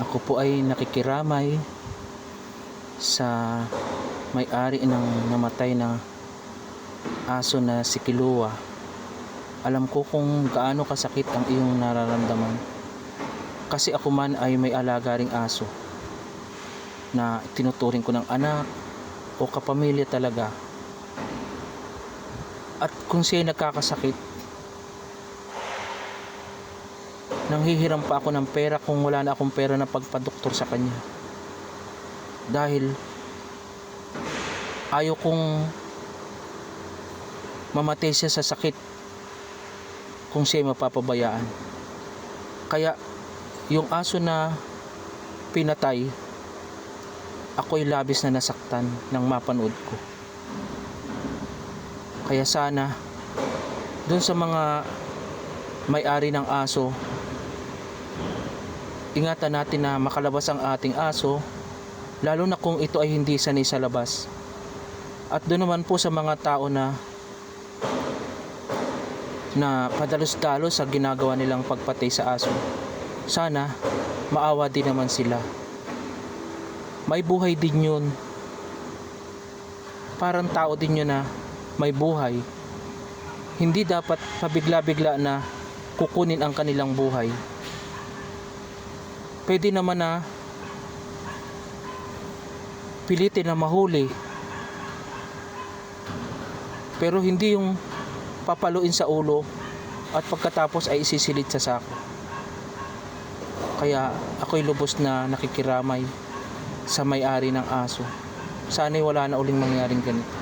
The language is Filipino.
Ako po ay nakikiramay sa may-ari ng namatay na aso na si Kilua. Alam ko kung gaano kasakit ang iyong nararamdaman. Kasi ako man ay may alaga ring aso na tinuturing ko ng anak o kapamilya talaga. At kung siya ay nagkakasakit, nanghihiram pa ako ng pera kung wala na akong pera na pagpadoktor sa kanya. Dahil ayaw kong mamatay siya sa sakit kung siya ay mapapabayaan. Kaya yung aso na pinatay, ako'y labis na nasaktan nang mapanood ko. Kaya sana, dun sa mga may-ari ng aso, ingatan natin na makalabas ang ating aso, lalo na kung ito ay hindi sanay sa labas. At doon naman po sa mga tao na na padalos-dalos sa ginagawa nilang pagpatay sa aso. Sana maawa din naman sila. May buhay din yun. Parang tao din yun na may buhay. Hindi dapat pabigla-bigla na kukunin ang kanilang buhay. Pwede naman na pilitin na mahuli. Pero hindi yung papaluin sa ulo at pagkatapos ay isisilid sa sako. Kaya ako'y lubos na nakikiramay sa may-ari ng aso. Sana'y wala na uling mangyaring ganito.